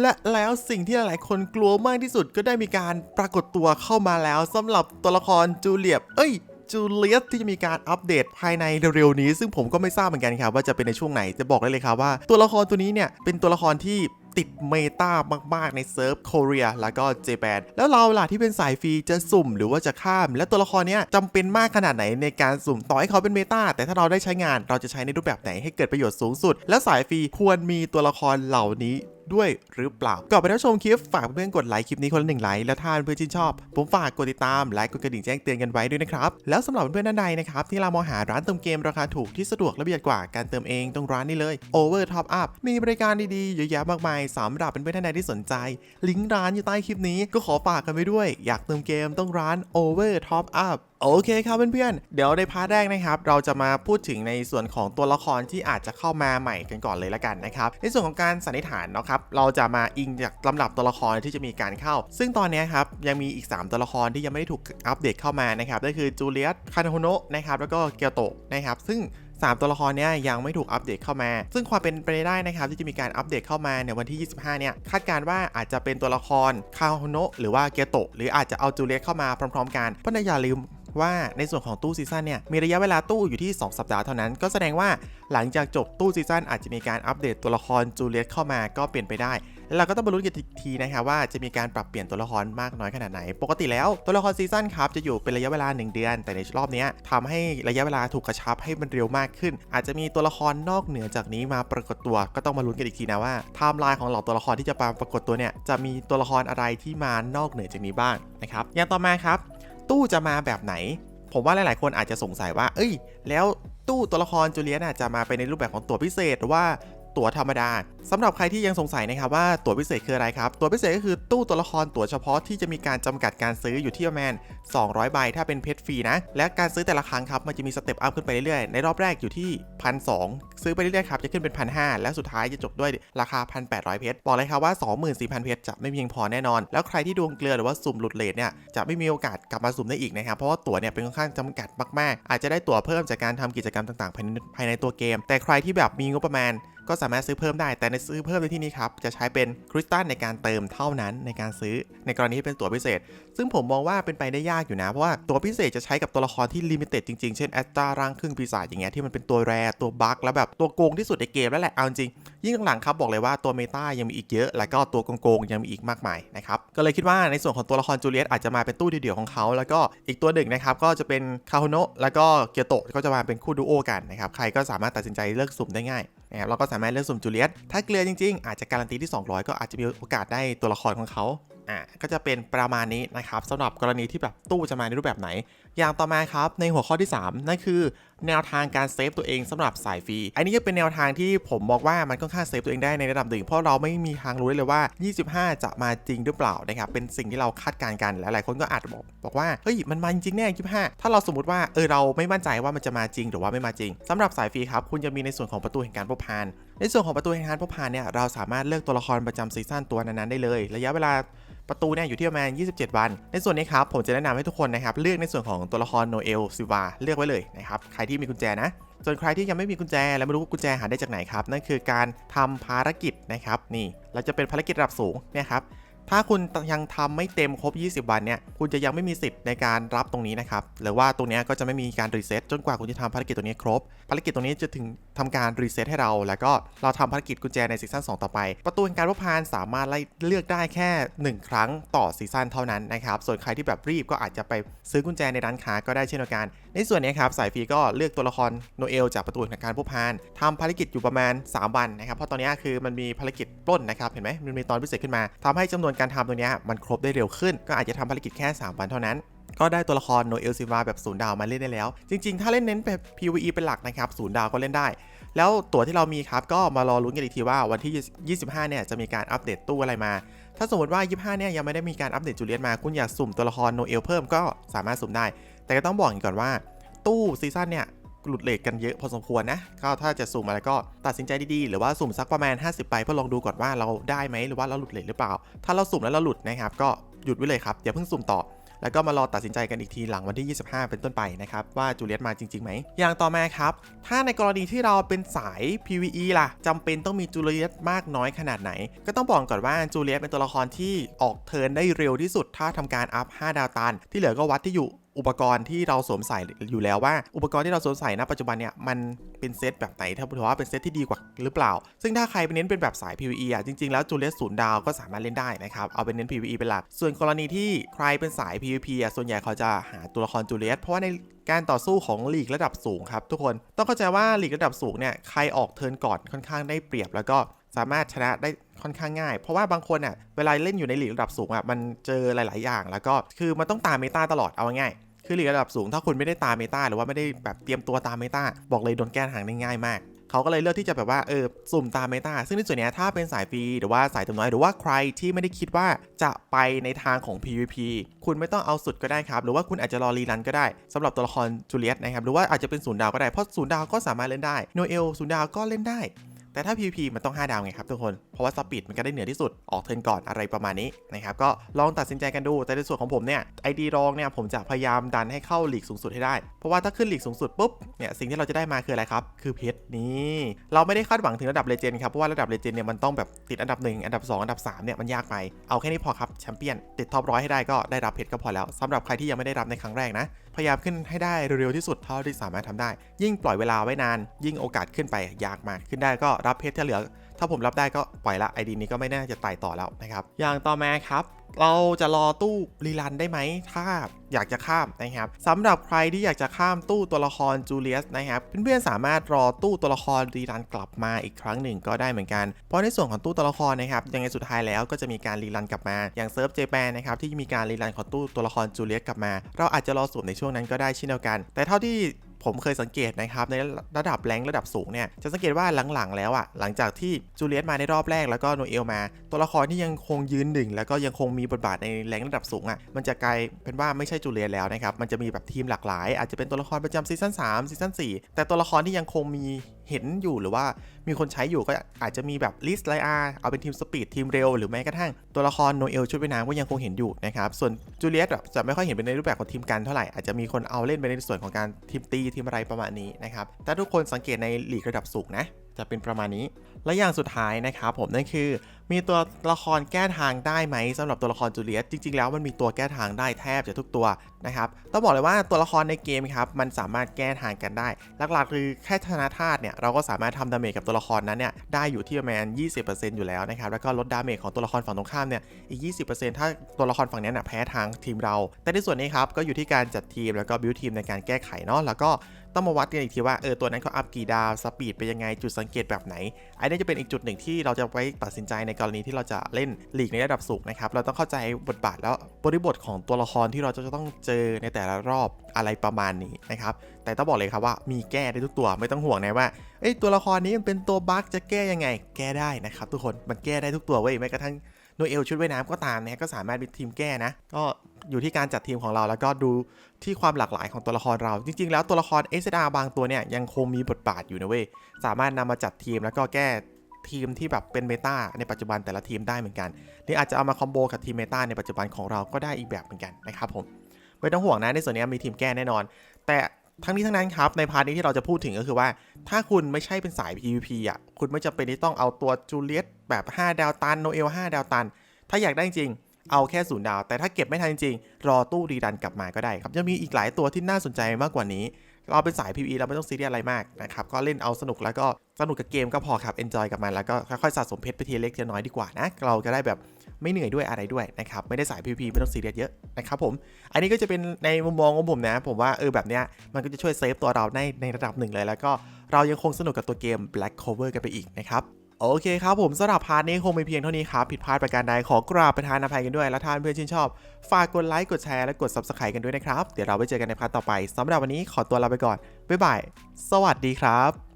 และแล้วสิ่งที่หลายๆคนกลัวมากที่สุดก็ได้มีการปรากฏตัวเข้ามาแล้วสำหรับตัวละครจูเลียบ เอ้ยจูเลียสที่จะมีการอัปเดตภายในเร็วๆนี้ ซึ่งผมก็ไม่ทราบเหมือนกันครับว่าจะเป็นในช่วงไหนจะบอกได้เลยครับว่า ตัวละครตัวนี้เนี่ยเป็นตัวละครที่ติดเมตามาก ๆ ในเซิร์ฟโคเรียแล้วก็เจแปนแล้วเราล่ะที่เป็นสายฟรีจะสุ่มหรือว่าจะข้าม และตัวละครเนี้ยจำเป็นมากขนาดไหนในการสุ่มต่อให้เขาเป็นเมตาแต่ถ้าเราได้ใช้งานเราจะใช้ในรูปแบบไหนให้เกิดประโยชน์สูงสุด และสายฟรีควรมีตัวละครเหล่านี้ ด้วยหรือเปล่า ก่อนไปรับชมคลิปฝากเพื่อนกดไลค์คลิปนี้คนละหนึ่งไลค์และถ้าเพื่อนๆชื่นชอบ ผมฝากกดติดตามไลค์กดกระดิ่งแจ้งเตือนกันไว้ด้วยนะครับแล้วสำหรับเพื่อนๆท่านใดนะครับที่เรามองหาร้านเติมเกมราคาถูกที่สะดวกและประหยัดกว่าการเติมเองตรงร้านนี้เลย Over Top Up มีบริการดีๆเยอะแยะมากมายสำหรับเพื่อนๆท่านใดที่สนใจ ลิงก์ร้านอยู่ใต้คลิปนี้ก็ขอฝากกันไว้ด้วย อยากเติมเกมต้องร้าน Over Top Up โอเคครับเพื่อนๆ เดี๋ยวในพาร์ทแรกนะครับ เราจะมาพูดถึงในส่วนของตัวละครที่อาจจะเข้ามาใหม่กันก่อนเลยละกันนะครับ ในส่วนของการสันนิษฐานเนาะครับเราจะมาอิงจากลำดับตัวละครที่จะมีการเข้า ซึ่งตอนนี้ครับยังมีอีก 3 ตัวละครที่ยังไม่ได้ถูกอัปเดตเข้ามานะครับนั่นคือจูเลียสคานาโฮโนะนะครับแล้วก็เกียวโตะนะครับซึ่ง3 ตัวละครเนี้ยยังไม่ถูกอัปเดตเข้ามา ซึ่งความเป็นไปได้นะครับที่จะมีการอัปเดตเข้ามาในวันที่ 25 เนี่ยคาดการณ์ว่าอาจจะเป็นตัวละครคาโฮโนะหรือว่าเกียวโตะหรืออาจจะเอาจูเลียสเข้ามาพร้อมๆ กันเพราะนอย่าลืม ว่าในส่วนของตู้ซีซั่นเนี่ยมีระยะเวลาตู้อยู่ที่ 2 สัปดาห์เท่านั้น ก็แสดงว่าหลังจากจบตู้ซีซั่นอาจจะมีการอัปเดตตัวละครจูเลียตเข้ามาก็เปลี่ยนไปได้ แล้วเราก็ต้องมาลุ้นกันอีกทีนะครับว่าจะมีการปรับเปลี่ยนตัวละครมากน้อยขนาดไหน ปกติแล้วตัวละครซีซั่นครับจะอยู่เป็นระยะเวลา 1 เดือน แต่ในรอบนี้ยทำให้ระยะเวลาถูกกระชับให้มันเร็วมากขึ้น อาจจะมีตัวละครนอกเหนือจากนี้มาปรากฏตัว ก็ต้องมาลุ้นกันอีกทีนะว่าไทม์ไลน์ของเหล่าตัวละครที่จะมาปรากฏตัวเนี่ยจะมีตัวละครอะไรที่มานอกเหนือจากนี้บ้างนะครับอย่างต่อมาครับ ตู้จะมาแบบไหน ผมว่าหลาย ๆ คนอาจจะสงสัยว่า เอ้ย แล้วตู้ตัวละครจูเลียนจะมาเป็นในรูปแบบของตัวพิเศษหรือว่า ตั๋วธรรมดาสำหรับใครที่ยังสงสัยนะครับว่าตั๋วพิเศษคืออะไรครับ ตั๋วพิเศษก็คือตู้ตัวละครตั๋วเฉพาะที่จะมีการจำกัดการซื้ออยู่ที่ประมาณ200 ใบ ถ้าเป็นเพชรฟรีนะ และการซื้อแต่ละครั้งครับมันจะมีสเต็ปอัพขึ้นไปเรื่อยๆ ในรอบแรกอยู่ที่พันสซื้อไปเรื่อยๆครับจะขึ้นเป็นพันหและสุดท้ายจะจบด้วยราคา 1,800 เพชรบอกเลยครับว่า 24,000 เพชรจะไม่เพียงพอแน่นอน แล้วใครที่ดวงเกลือหรือว่าสุ่มหลุดเลทเนี่ยจะไม่มีโอกาสกลับมาสุ่มได้อีกนะครับเพราะว่าตั๋วเนี่ยเป็นค่อนข้างจำกัดมากๆ อาจจะได้ตั๋วเพิ่มจากการทำกิจกรรมต่างๆ ภายในตัวเกม แต่ใครที่แบบมีงบประมาณ ก็สามารถซื้อเพิ่มได้ แต่ในซื้อเพิ่มในที่นี้ครับจะใช้เป็นคริสตัลในการเติมเท่านั้นในการซื้อในกรณีที่เป็นตั๋วพิเศษ ซึ่งผมมองว่าเป็นไปได้ยากอยู่นะ เพราะว่าตั๋วพิเศษจะใช้กับตัวละครที่ลิมิเต็ดจริงๆ เช่นแอสตราร่างครึ่งปีศาจอย่างเงี้ยที่มันเป็นตัวแรตัวบั๊กแล้วแบบตัวโกงที่สุดในเกมแล้วแหละเอาจริงยิ่งหลังๆครับบอกเลยว่าตัวเมตายังมีอีกเยอะ แล้วก็ตัวโกงๆยังมีอีกมากมายนะครับก็เลยคิดว่าในส่วนของตัวละครจูเลียตอาจจะมาเป็นตู้เดี่ยวของเขา แล้วก็อีกตัวหนึ่งนะครับก็จะเป็นคาโฮโนะแล้วก็เกียโตะก็จะมาเป็นคู่ดูโอกันนะครับใครก็สามารถตัดสินใจเลือกสุ่มได้ง่าย นะครับเราก็สามารถเลือกสุ่มจูเลียตถ้าเกลือจริงๆ อาจจะการันตีที่ 200 ก็อาจจะมีโอกาสได้ตัวละครของเขา อ่าก็จะเป็นประมาณนี้นะครับสำหรับกรณีที่แบบตู้จะมาในรูปแบบไหน อย่างต่อมาครับในหัวข้อที่ 3 นั่นคือแนวทางการเซฟตัวเองสำหรับสายฟรี อันนี้ก็เป็นแนวทางที่ผมบอกว่ามันค่อนข้างเซฟตัวเองได้ในระดับหนึ่งเพราะเราไม่มีทางรู้เลยว่า 25 จะมาจริงหรือเปล่านะครับเป็นสิ่งที่เราคาดการณ์กันและหลายคนก็อาจจะบอกบอกว่าเฮ้ยมันมาจริงแน่25 ถ้าเราสมมติว่าเออเราไม่มั่นใจว่ามันจะมาจริง หรือว่าไม่มาจริงสำหรับสายฟรีครับคุณจะมีในส่วนของประตูแห่งการพบพาน ในส่วนของประตูแห่งการพบพานเนี่ยเราสามารถเลือกตัวละครประจำซีซั่นตัวนั้นๆได้เลย ระยะเวลาประตูเนี่ยอยู่ที่ประมาณ 27 วัน ในส่วนนี้ครับผมจะแนะนำให้ทุกคนนะครับเลือกในส่วนของตัวละครโนเอลซิวาเลือกไว้เลยนะครับใครที่มีกุญแจนะส่วนใครที่ยังไม่มีกุญแจและไม่รู้ว่ากุญแจหาได้จากไหนครับนั่นคือการทำภารกิจนะครับนี่เราจะเป็นภารกิจระดับสูงเนี่ยครับ ถ้าคุณยังทำไม่เต็มครบ 20 วันเนี่ย คุณจะยังไม่มีสิทธิ์ในการรับตรงนี้นะครับ หรือว่าตรงนี้ก็จะไม่มีการรีเซ็ตจนกว่าคุณจะทำภารกิจตรงนี้ครบ ภารกิจตรงนี้จะถึงทำการรีเซ็ตให้เรา แล้วก็เราทำภารกิจกุญแจในซีซั่น2ต่อไป ประตูแห่งการพบพานสามารถเลือกได้แค่ 1 ครั้งต่อซีซั่นเท่านั้นนะครับ ส่วนใครที่แบบรีบก็อาจจะไปซื้อกุญแจในร้านค้าก็ได้เช่นเดียวกันในส่วนนี้ครับสายฟรีก็เลือกตัวละครโนเอลจากประตูแห่งการพบพานทำภารกิจอยู่ประมาณ 3 วันนะครับ เพราะตอนนี้คือมันมีภารกิจปล้นนะครับ เห็นไหมมันมีตอนพิเศษขึ้นมาทำให้จำนวนการทำตรงนี้มันครบได้เร็วขึ้น ก็อาจจะทำภารกิจแค่ 3 วันเท่านั้นก็ได้ตัวละครโนเอลซิวาแบบศูนย์ดาวมาเล่นได้แล้ว จริง ๆ ถ้าเล่นเน้นแบบ PVE เป็นหลักนะครับศูนย์ดาวก็เล่นได้ แล้วตั๋วที่เรามีครับ ก็มารอลุ้นกันอีกทีว่าวันที่ 25 เนี่ย จะมีการอัปเดตตู้อะไรมา ถ้าสมมติว่า 25 เนี่ยยังไม่ได้มีการอัปเดตจูเลียตมา คุณอยากสุ่มตัวละครโนเอลเพิ่มก็สามารถสุ่มได้ แต่ก็ต้องบอกอย่างก่อนว่า ตู้ซีซั่นเนี่ยหลุดเลทกันเยอะพอสมควรนะก็ถ้าจะสุ่มอะไรก็ตัดสินใจดีๆ หรือว่าสุ่มสักประมาณ 50 ไปเพื่อลองดูก่อนว่าเราได้ไหมหรือว่าเราหลุดเลทหรือเปล่า ถ้าเราสุ่มแล้วเราหลุดนะครับก็หยุดไว้เลยครับอย่าเพิ่งสุ่มต่อ แล้วก็มารอตัดสินใจกันอีกทีหลังวันที่ 25 เป็นต้นไปนะครับว่าจูเลียตมาจริงๆไหมอย่างต่อมาครับ ถ้าในกรณีที่เราเป็นสาย PVE ล่ะจำเป็นต้องมีจูเลียตมากน้อยขนาดไหน ก็ต้องบอกก่อนว่าจูเลียตเป็นตัวละครที่ออกเทิร์นได้เร็วที่สุด ถ้าทำการอัพ 5 ดาวตัน ที่เหลือก็วัดที่อยู่ อุปกรณ์ที่เราสวมใส่อยู่แล้วว่า อุปกรณ์ที่เราสวมใส่ณปัจจุบันเนี่ยมันเป็นเซตแบบไหนถ้าถือว่าเป็นเซตที่ดีกว่าหรือเปล่า ซึ่งถ้าใครไปเน้นเป็นแบบสาย PVE อะจริงๆแล้วจูเลียสศูนย์ดาวก็สามารถเล่นได้นะครับเอาเป็นเน้น PVE เป็นหลักส่วนกรณีที่ใครเป็นสาย PVP อะส่วนใหญ่เขาจะหาตัวละครจูเลียสเพราะว่าในการต่อสู้ของลีกระดับสูงครับทุกคนต้องเข้าใจว่าลีกระดับสูงเนี่ยใครออกเทิร์นก่อนค่อนข้างได้เปรียบแล้วก็สามารถชนะได้ค่อนข้างง่าย เพราะว่าบางคนอะเวลาเล่นอยู่ในหลีกระดับสูงอะมันเจอหลาย ๆ อย่าง แล้วก็คือมันต้องตามเมตาตลอดเอาง่าย คือลีกระดับสูง ถ้าคุณไม่ได้ตามเมตาหรือว่าไม่ได้แบบเตรียมตัวตามเมตาบอกเลยโดนแก้ทางได้ง่ายมากเขาก็เลยเลือกที่จะแบบว่าเออสุ่มตามเมตาซึ่งในส่วนนี้ถ้าเป็นสายฟรีหรือว่าสายตัวน้อยหรือว่าใครที่ไม่ได้คิดว่าจะไปในทางของ PVP คุณไม่ต้องเอาสุดก็ได้ครับ หรือว่าคุณอาจจะรอรีรันก็ได้สำหรับตัวละครจูเลียตนะครับหรือว่าอาจจะเป็นศูนย์ดาวก็ได้เพราะศูนย์ดาวก็สามารถเล่นได้โนเอลศูนย์ดาวก็เล่นได้ แต่ถ้า PVP มันต้อง 5 ดาวไงครับทุกคน เพราะว่าสปีดมันก็ได้เหนือที่สุด ออกเทิร์นก่อนอะไรประมาณนี้นะครับ ก็ลองตัดสินใจกันดู แต่ในส่วนของผมเนี่ยไอดีรองเนี่ยผมจะพยายามดันให้เข้าหลีกสูงสุดให้ได้ เพราะว่าถ้าขึ้นหลีกสูงสุดปุ๊บ เนี่ยสิ่งที่เราจะได้มาคืออะไรครับ คือเพชรนี่เราไม่ได้คาดหวังถึงระดับเลเจนด์ครับ เพราะว่าระดับเลเจนด์เนี่ยมันต้องแบบติดอันดับ 1 อันดับ 2 อันดับ3เนี่ยมันยากไป เอาแค่นี้พอครับแชมเปี้ยนติดท็อปร้อยให้ได้ก็ได้รับเพชรก็พอแล้วสำหรับใครที่ยังไม่ได้รับในครั้งแรกนะ พยายามขึ้นให้ได้เร็วที่สุดเท่าที่สามารถทำได้ ยิ่งปล่อยเวลาไว้นาน ยิ่งโอกาสขึ้นไปยากมาก ขึ้นได้ก็รับเพชรที่เหลือ ถ้าผมรับได้ก็ปล่อยละไอดีนี้ก็ไม่น่าจะไต่ต่อแล้วนะครับ อย่างต่อมาครับ เราจะรอตู้รีรันได้ไหม ถ้าอยากจะข้ามนะครับสำหรับใครที่อยากจะข้ามตู้ตัวละครจูเลียสนะครับ เพื่อนๆสามารถรอตู้ตัวละครรีรันกลับมาอีกครั้งหนึ่งก็ได้เหมือนกัน เพราะในส่วนของตู้ตัวละครนะครับยังไงสุดท้ายแล้วก็จะมีการรีรันกลับมา อย่างเซิร์ฟเจแปนนะครับที่มีการรีรันของตู้ตัวละครจูเลียสกลับมา เราอาจจะรอสุ่มในช่วงนั้นก็ได้เช่นเดียวกัน แต่เท่าที่ ผมเคยสังเกตนะครับในระดับแรงระดับสูงเนี่ยจะสังเกตว่าหลังๆแล้วอะหลังจากที่จูเลียสมาในรอบแรกแล้วก็โนเอลมา ตัวละครที่ยังคงยืนหนึ่งแล้วก็ยังคงมีบทบาทในแรงระดับสูงอะมันจะกลายเป็นว่าไม่ใช่จูเลียสแล้วนะครับมันจะมีแบบทีมหลากหลาย อาจจะเป็นตัวละครประจำซีซั่น3ซีซั่น4แต่ตัวละครที่ยังคงมี เห็นอยู่หรือว่ามีคนใช้อยู่ก็อาจจะมีแบบลิสต์ไลอาเอาเป็นทีมสปีดทีมเร็วหรือแม้กระทั่งตัวละครโนเอลชุดว่ายน้ำก็ยังคงเห็นอยู่นะครับส่วนจูเลียตแบบจะไม่ค่อยเห็นเป็นในรูปแบบของทีมกันเท่าไหร่อาจจะมีคนเอาเล่นไปในส่วนของการทีมตีทีมอะไรประมาณนี้นะครับแต่ทุกคนสังเกตในหลีกระดับสูงนะจะเป็นประมาณนี้ และอย่างสุดท้ายนะครับผมนั่นคือ มีตัวละครแก้ทางได้ไหมสำหรับตัวละครจูเลียสจริง ๆ แล้วมันมีตัวแก้ทางได้แทบจะทุกตัวนะครับต้องบอกเลยว่าตัวละครในเกมครับมันสามารถแก้ทางกันได้ หลักๆ คือแค่ชนะธาตุเนี่ยเราก็สามารถทำดาเมจกับตัวละครนั้นเนี่ยได้อยู่ที่ประมาณ20%อยู่แล้วนะครับแล้วก็ลดดาเมจของตัวละครฝั่งตรงข้ามเนี่ยอีก 20%ถ้าตัวละครฝั่งนี้นะแพ้ทางทีมเรา แต่ในส่วนนี้ครับก็อยู่ที่การจัดทีมแล้วก็บิวทีมในการแก้ไขเนาะแล้วก็ต้องมาวัดกันอีกทีว่าเออตัวนั้นเขาอัพกี่ดาวสปีดเป็นยังไงจุดสังเกตแบบไหนอันนี้จะเป็นอีกจุดหนึ่งที่เราจะไว้ตัดสินใจในกรณีที่เราจะเล่นลีกในระดับสูงนะครับเราต้องเข้าใจบทบาทแล้วบริบทของตัวละครที่เราจะต้องเจอในแต่ละรอบอะไรประมาณนี้นะครับแต่ต้องบอกเลยครับว่ามีแก้ได้ทุกตัวไม่ต้องห่วงนะว่าเอ้ตัวละครนี้มันเป็นตัวบั๊กจะแก้ยังไง แก้ได้นะครับทุกคนมันแก้ได้ทุกตัวเว้ยแม้กระทั่งโนเอลชุดว่ายน้ำก็ตามนะก็สามารถเป็นทีมแก้นะ ก็อยู่ที่การจัดทีมของเราแล้วก็ดูที่ความหลากหลายของตัวละครเรา จริง ๆ แล้วตัวละคร SR บางตัวเนี่ยยังคงมีบทบาทอยู่นะเว้ยสามารถนำมาจัดทีมแล้วก็แก้ ทีมที่แบบเป็นเมตาในปัจจุบันแต่ละทีมได้เหมือนกันหรืออาจจะเอามาคอมโบกับทีมเมตาในปัจจุบันของเราก็ได้อีกแบบเหมือนกันนะครับผมไม่ต้องห่วงนะในส่วนนี้มีทีมแก้แน่นอน แต่ทั้งนี้ทั้งนั้นครับในพาร์ทนี้ที่เราจะพูดถึงก็คือว่า ถ้าคุณไม่ใช่เป็นสาย PVP อะคุณไม่จำเป็นที่ต้องเอาตัวจูเลียตแบบ 5 ดาวตันโนเอล5ดาวตัน ถ้าอยากได้จริง เอาแค่ศูนย์ดาว แต่ถ้าเก็บไม่ทันจริงรอตู้รีดันกลับมาก็ได้ครับยังมีอีกหลายตัวที่น่าสนใจมากกว่านี้ เราเป็นสาย PVE เราไม่ต้องซีเรียสอะไรมากนะครับก็เล่นเอาสนุกแล้วก็สนุกกับเกมก็พอครับ enjoy กับมันแล้วก็ค่อยๆสะสมเพชรไปทีเล็กทีน้อยดีกว่านะเราจะได้แบบไม่เหนื่อยด้วยอะไรด้วยนะครับไม่ได้สาย PVP ไม่ต้องซีเรียสเยอะนะครับผมอันนี้ก็จะเป็นในมุมมองของผมนะ ผมว่าเออแบบเนี้ยมันก็จะช่วยเซฟตัวเราในในระดับหนึ่งเลยแล้วก็เรายังคงสนุกกับตัวเกม Black Cover กันไปอีกนะครับ โอเคครับผมสำหรับพาร์ทนี้คงไม่เพียงเท่านี้ครับ ผิดพลาดประการใดขอกราบประทานอภัยกันด้วย และท่านเพื่อนชื่นชอบ ฝากกดไลค์กดแชร์และกด Subscribe กันด้วยนะครับ เดี๋ยวเราไปเจอกันในพาร์ทต่อไปสำหรับวันนี้ขอตัวลาไปก่อนบ๊ายบายสวัสดีครับ